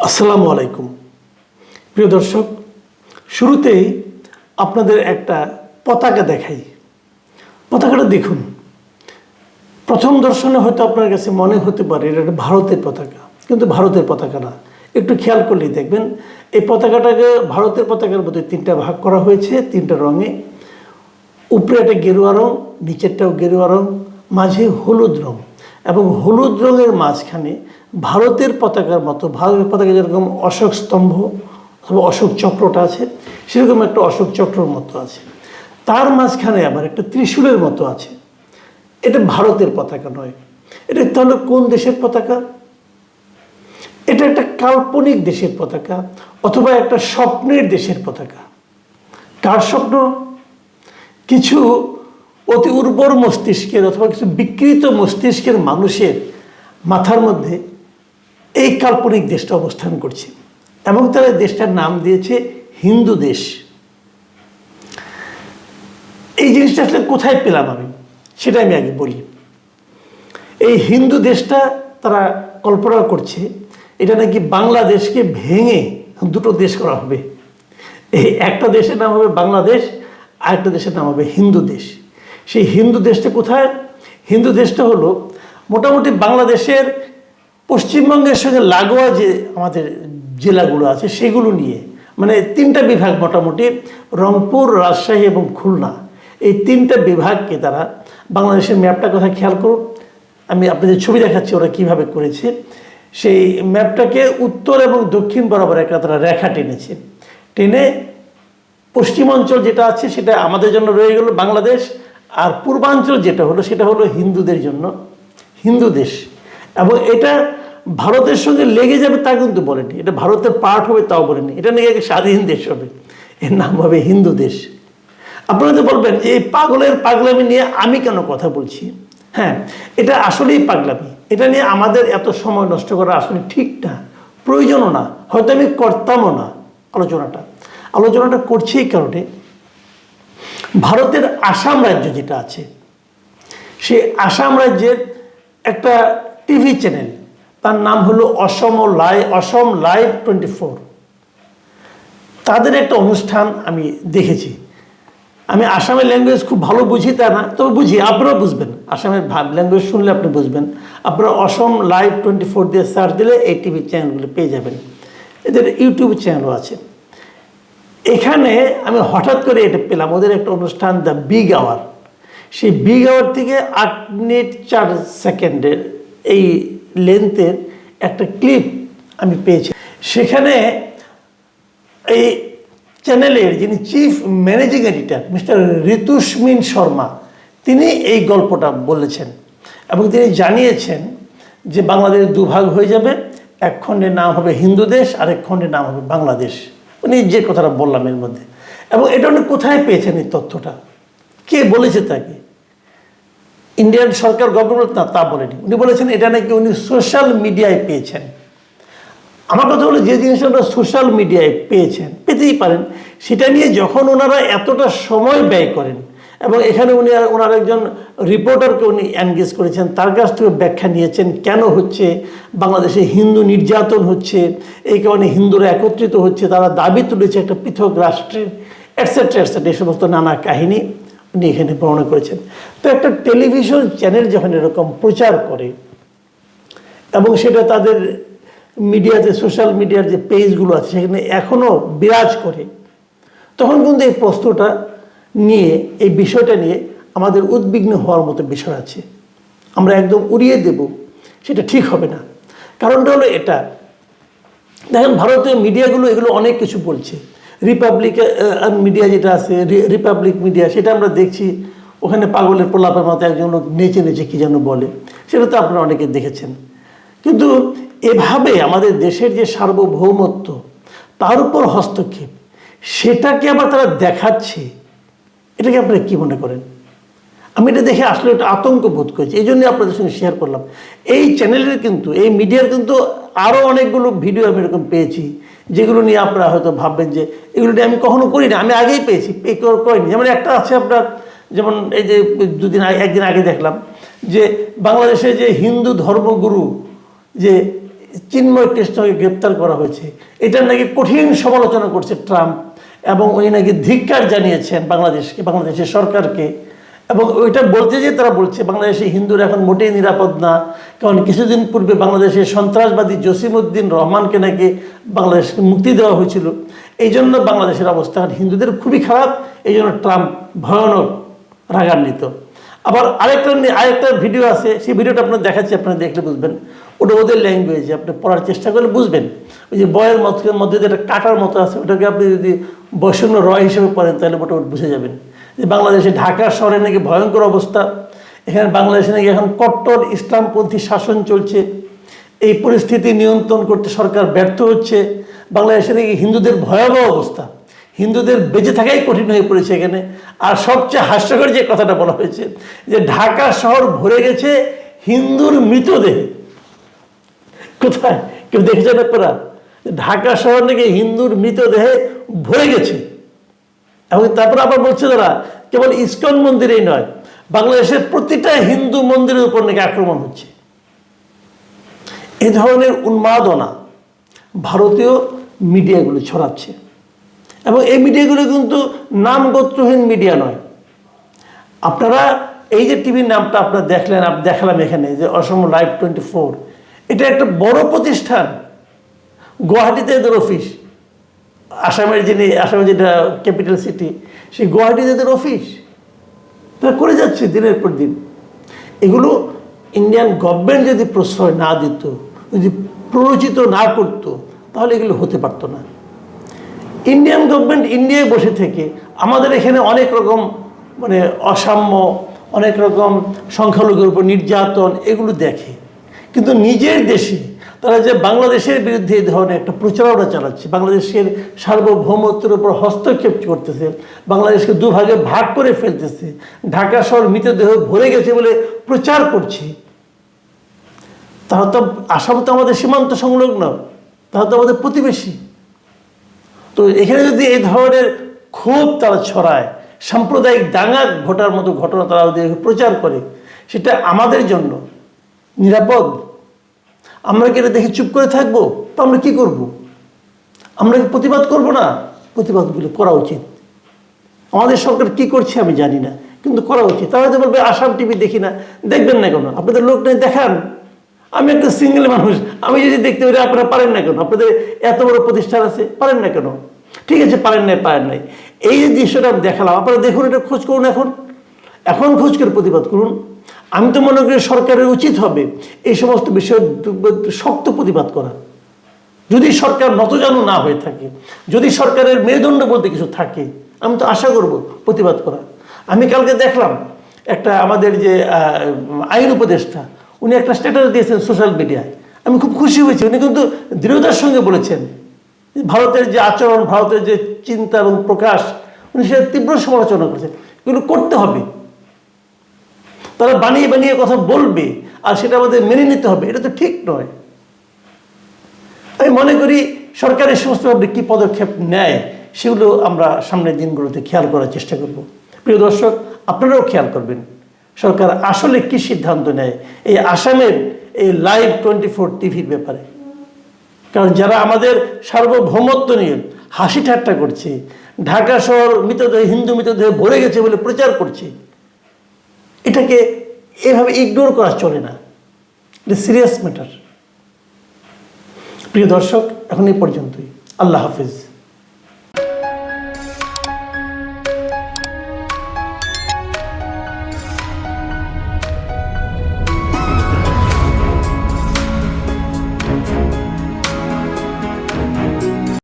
আসসালামু আলাইকুম। প্রিয় দর্শক, শুরুতেই আপনাদের একটা পতাকা দেখাই। পতাকাটা দেখুন। প্রথম দর্শনে হয়তো আপনার কাছে মনে হতে পারে, এটা একটা ভারতের পতাকা। কিন্তু ভারতের পতাকা না। একটু খেয়াল করলেই দেখবেন, এই পতাকাটাকে ভারতের পতাকার মধ্যে তিনটা ভাগ করা হয়েছে, তিনটা রঙে। উপরে একটা গেরুয়া রং, নিচেরটাও গেরুয়া রং, মাঝে হলুদ রং। এবং হলুদ রঙের মাঝখানে ভারতের পতাকার মতো, ভারতের পতাকা যেরকম অশোক স্তম্ভ অথবা অশোক চক্রটা আছে, সেরকম একটা অশোক চক্রর মতো আছে। তার মাঝখানে আবার একটা ত্রিশূলের মতো আছে। এটা ভারতের পতাকা নয়। এটা তাহলে কোন দেশের পতাকা? এটা একটা কাল্পনিক দেশের পতাকা অথবা একটা স্বপ্নের দেশের পতাকা। কার স্বপ্ন? কিছু অতি উর্বর মস্তিষ্কের অথবা কিছু বিকৃত মস্তিষ্কের মানুষের মাথার মধ্যে এই কাল্পনিক দেশটা অবস্থান করছে। এবং তারা দেশটার নাম দিয়েছে হিন্দু দেশ। এই জিনিসটা আসলে কোথায় পেলাম আমি? সেটা আমি আগে বলি। এই হিন্দু দেশটা তারা কল্পনা করছে, এটা নাকি বাংলাদেশকে ভেঙে দুটো দেশ করা হবে। এই একটা দেশের নাম হবে বাংলাদেশ, আর একটা দেশের নাম হবে হিন্দু দেশ। সেই হিন্দু দেশটা কোথায়? হিন্দু দেশটা হলো মোটামুটি বাংলাদেশের পশ্চিমবঙ্গের সঙ্গে লাগোয়া যে আমাদের জেলাগুলো আছে, সেগুলো নিয়ে মানে তিনটা বিভাগ মোটামুটি, রংপুর, রাজশাহী এবং খুলনা, এই তিনটা বিভাগকে তারা বাংলাদেশের ম্যাপটা কথা খেয়াল করুন। আমি আপনাদের ছবি দেখাচ্ছি ওরা কীভাবে করেছে। সেই ম্যাপটাকে উত্তর এবং দক্ষিণ বরাবর একটা তারা রেখা টেনেছে। টেনে পশ্চিমাঞ্চল যেটা আছে, সেটা আমাদের জন্য রয়ে গেল বাংলাদেশ, আর পূর্বাঞ্চল যেটা হলো, সেটা হলো হিন্দুদের জন্য, হিন্দু দেশ। এবং এটা ভারতের সঙ্গে লেগে যাবে তা কিন্তু বলেনি। এটা ভারতের পার্ট হবে তাও বলেনি। এটা নাকি একটা স্বাধীন দেশ হবে। এর নাম হবে হিন্দু দেশ। আপনারা তো বলবেন, এই পাগলের পাগলামি নিয়ে আমি কেন কথা বলছি? হ্যাঁ এটা আসলেই পাগলামি। এটা নিয়ে আমাদের এত সময় নষ্ট করা আসলে ঠিক না। প্রয়োজনও না। হয়তো আমি করতামও না আলোচনাটা। আলোচনাটা করছি এই কারণে। ভারতের আসাম রাজ্য যেটা আছে, সেই আসাম রাজ্যের একটা টিভি চ্যানেল। তার নাম হলো Assam live Assam live twenty four. তাদের একটা অনুষ্ঠান আমি দেখেছি। আমি আসামের ল্যাঙ্গুয়েজ খুব ভালো বুঝি তা না, তবে বুঝি, আপনারাও বুঝবেন। আসামের ল্যাঙ্গুয়েজ শুনলে আপনি বুঝবেন। আপনারা অসম লাইভ টোয়েন্টি ফোর দিয়ে সার্চ দিলে এই টিভি চ্যানেলগুলো পেয়ে যাবেন। এদের ইউটিউব চ্যানেলও আছে। এখানে আমি হঠাৎ করে এটা পেলাম, ওদের একটা অনুষ্ঠান দ্য বিগ আওয়ার। সেই বিগ আওয়ার থেকে আট মিনিট চার সেকেন্ডের এই লেন্থের একটা ক্লিপ আমি পেয়েছি। সেখানে এই চ্যানেলের যিনি chief managing editor mister Ritusmin Sharma, তিনি এই গল্পটা বলেছেন এবং তিনি জানিয়েছেন যে বাংলাদেশ দুভাগ হয়ে যাবে, এক খণ্ডের নাম হবে হিন্দু দেশ আর এক খণ্ডের নাম হবে বাংলাদেশ। উনি যে কথাটা বললাম এর মধ্যে। এবং এটা উনি কোথায় পেয়েছেন এই তথ্যটা? কে বলেছে তাকে? ইন্ডিয়ান সরকার গভর্নমেন্ট না তা বলেনি। উনি বলেছেন এটা নাকি উনি সোশ্যাল মিডিয়ায় পেয়েছেন। আমার কথা হলো যে জিনিসটা ওনারা সোশ্যাল মিডিয়ায় পেয়েছেন, পেতেই পারেন। সেটা নিয়ে যখন ওনারা এতটা সময় ব্যয় করেন এবং এখানে উনি ওনার একজন রিপোর্টারকে উনি এনগেজ করেছেন, তার কাছ থেকে ব্যাখ্যা নিয়েছেন কেন হচ্ছে, বাংলাদেশে হিন্দু নির্যাতন হচ্ছে, এই কারণে হিন্দুরা একত্রিত হচ্ছে, তারা দাবি তুলেছে একটা পৃথক রাষ্ট্রের অ্যাটসেট্রা অ্যাটসেট্রা এই সমস্ত নানা কাহিনী। উনি এখানে বর্ণনা করেছেন। তো একটা টেলিভিশন চ্যানেল যখন এরকম প্রচার করে, এবং সেটা তাদের মিডিয়াতে, সোশ্যাল মিডিয়ার যে পেজগুলো আছে, সেখানে এখনও বিরাজ করে, তখন কিন্তু এই প্রশ্নটা নিয়ে, এই বিষয়টা নিয়ে আমাদের উদ্বিগ্ন হওয়ার মতো বিষয় আছে। আমরা একদম উড়িয়ে দেব, সেটা ঠিক হবে না। কারণটা হলো এটা। দেখেন ভারতীয় মিডিয়াগুলো এগুলো অনেক কিছু বলছে। রিপাবলিক মিডিয়া যেটা আছে রিপাবলিক মিডিয়া সেটা আমরা দেখছি। ওখানে পাগলের প্রলাপের মতো একজন লোক নেচে নেচে কী যেন বলে। সেটা তো আপনারা অনেকে দেখেছেন। কিন্তু এভাবে আমাদের দেশের যে সার্বভৌমত্ব, তার উপর হস্তক্ষেপ, সেটাকে আবার তারা দেখাচ্ছে, এটাকে আপনারা কী মনে করেন? আমি এটা দেখে আসলে একটা আতঙ্ক বোধ করেছি, এই জন্যই আপনাদের সঙ্গে শেয়ার করলাম। এই চ্যানেলের কিন্তু, এই মিডিয়ার কিন্তু আরও অনেকগুলো ভিডিও আমি এরকম পেয়েছি। যেগুলো নিয়ে আপনারা হয়তো ভাববেন যে এগুলো নিয়ে আমি কখনো করি না আমি আগেই পেয়েছি করিনি। যেমন একটা আছে আপনার, যেমন এই যে দুদিন আগে, একদিন আগে দেখলাম যে বাংলাদেশে যে হিন্দু ধর্মগুরু যে চিন্ময় কৃষ্ণকে গ্রেপ্তার করা হয়েছে, এটার নাকি কঠিন সমালোচনা করছে ট্রাম্প এবং উনি নাকি ধিক্কার জানিয়েছেন বাংলাদেশকে, বাংলাদেশের সরকারকে। এবং ওইটা বলতে যে তারা বলছে, বাংলাদেশে হিন্দুরা এখন মোটেই নিরাপদ না। কারণ কিছুদিন পূর্বে বাংলাদেশের সন্ত্রাসবাদী জসিমউদ্দিন রহমানকে নাকি বাংলাদেশকে মুক্তি দেওয়া হয়েছিল। এই জন্য বাংলাদেশের অবস্থা হিন্দুদের খুবই খারাপ, এই জন্য ট্রাম্প ভয়ানক রাগান্বিত। আবার আরেকটা আরেকটা ভিডিও আছে, সেই ভিডিওটা আপনার দেখাচ্ছি, আপনারা দেখলে বুঝবেন। ওটা ওদের ল্যাঙ্গুয়েজে আপনি পড়ার চেষ্টা করলে বুঝবেন। ওই যে বয়ের মধ্যে মধ্যে যেটা কাটার মতো আছে, ওটাকে আপনি যদি বৈষম্য রয় হিসেবে পড়েন, তাহলে মোটামুটি বুঝে যাবেন। যে বাংলাদেশে ঢাকা শহরে নাকি ভয়ঙ্কর অবস্থা। এখানে বাংলাদেশে নাকি এখন কট্টর ইসলামপন্থী শাসন চলছে। এই পরিস্থিতি নিয়ন্ত্রণ করতে সরকার ব্যর্থ হচ্ছে। বাংলাদেশে নাকি হিন্দুদের ভয়াবহ অবস্থা। হিন্দুদের বেঁচে থাকাই কঠিন হয়ে পড়েছে এখানে। আর সবচেয়ে হাস্যকর যে কথাটা বলা হয়েছে, যে ঢাকা শহর ভরে গেছে হিন্দুর মৃতদেহে। কোথায়? কেউ দেখেছেন আপনারা? ঢাকা শহর নাকি হিন্দুর মৃতদেহে ভরে গেছে। এবং তারপর আবার বলছে তারা কেবল ইস্কন মন্দিরেই নয়, বাংলাদেশের প্রতিটা হিন্দু মন্দিরের উপর নাকি আক্রমণ হচ্ছে। এ ধরনের উন্মাদনা ভারতীয় মিডিয়াগুলো ছড়াচ্ছে। এবং এই মিডিয়াগুলো কিন্তু নাম গোত্রহীন মিডিয়া নয়। আপনারা এই যে টিভির নামটা আপনারা দেখলেন দেখালাম এখানে যে অসম লাইভ টোয়েন্টি ফোর, এটা একটা বড় প্রতিষ্ঠান। গুয়াহাটিতে এদের অফিস আসামের যিনি, আসামের যেটা ক্যাপিটাল সিটি সেই গুয়াহাটিতে এদের অফিস তারা করে যাচ্ছে দিনের পর দিন। এগুলো ইন্ডিয়ান গভর্নমেন্ট যদি প্রশ্রয় না দিত, যদি প্ররোচিত না করত, তাহলে এগুলো হতে পারতো না। ইন্ডিয়ান গভর্নমেন্ট ইন্ডিয়ায় বসে থেকে আমাদের এখানে অনেক রকম মানে অসাম্য, অনেক রকম সংখ্যালঘুর উপর নির্যাতন এগুলো দেখে। কিন্তু নিজের দেশে তারা যে বাংলাদেশের বিরুদ্ধে এই ধরনের একটা প্রচারণা চালাচ্ছে, বাংলাদেশের সার্বভৌমত্বের উপর হস্তক্ষেপ করতেছে, বাংলাদেশকে দুভাগে ভাগ করে ফেলতেছে, ঢাকা শহর মৃতদেহ ভরে গেছে বলে প্রচার করছে। তারা তো আসাম তো আমাদের সীমান্ত সংলগ্ন, তারা তো আমাদের প্রতিবেশী। তো এখানে যদি এই ধরনের ক্ষোভ তারা ছড়ায়, সাম্প্রদায়িক দাঙ্গা ঘটার মতো ঘটনা তারা প্রচার করে, সেটা আমাদের জন্য নিরাপদ আমরা কি এটা দেখে চুপ করে থাকব? তো আমরা কি করব। আমরা কি প্রতিবাদ করব না? প্রতিবাদগুলো করা উচিত। আমাদের সরকার কি করছে আমি জানি না, কিন্তু করা উচিত। তারা হয়তো বলবে, আসাম টিভি দেখি না। দেখবেন না কেন? আপনাদের লোক নেই, দেখান। আমি একটা সিঙ্গেল মানুষ। আমি যদি দেখতে পারি, আপনারা পারেন না কেন? আপনাদের এত বড় প্রতিষ্ঠান আছে, পারেন না কেন? ঠিক আছে, পারেন নাই পারেন নাই। এই যে দৃশ্যটা আমি দেখালাম, আপনারা দেখুন, এটা খোঁজ করুন এখন। এখন খোঁজ করে প্রতিবাদ করুন। আমি তো মনে করি সরকারের উচিত হবে এই সমস্ত বিষয়ে শক্ত প্রতিবাদ করা। যদি সরকার নতজানু না হয়ে থাকে, যদি সরকারের মেরুদণ্ড বলতে কিছু থাকে, আমি তো আশা করব প্রতিবাদ করা। আমি কালকে দেখলাম একটা আমাদের যে আইন উপদেষ্টা, উনি একটা স্ট্যাটাস দিয়েছেন সোশ্যাল মিডিয়ায় আমি খুব খুশি হয়েছি, উনি কিন্তু দৃঢ়তার সঙ্গে বলেছেন ভারতের যে আচরণ, ভারতের যে চিন্তা এবং প্রকাশ, উনি সেটা তীব্র সমালোচনা করেছেন। এগুলো করতে হবে। তারা বানিয়ে বানিয়ে কথা বলবে আর সেটা আমাদের মেনে নিতে হবে। এটা তো ঠিক নয়। আমি মনে করি সরকারের সমস্তভাবে কী পদক্ষেপ নেয়, সেগুলো আমরা সামনের দিনগুলোতে খেয়াল করার চেষ্টা করব। প্রিয় দর্শক, আপনারাও খেয়াল করবেন, সরকার আসলে কি সিদ্ধান্ত নেয় এই আসামের এই লাইভ টোয়েন্টি ফোর টিভির ব্যাপারে। কারণ যারা আমাদের সার্বভৌমত্ব নিয়ে হাসি ঠাট্টা করছে, ঢাকা শহর মৃতদেহ, হিন্দু মৃতদেহ ভরে গেছে বলে প্রচার করছে এটাকে এভাবে ইগনোর করা চলে না। এটা সিরিয়াস ম্যাটার প্রিয় দর্শক, এখন এই পর্যন্তই। আল্লাহ হাফিজ।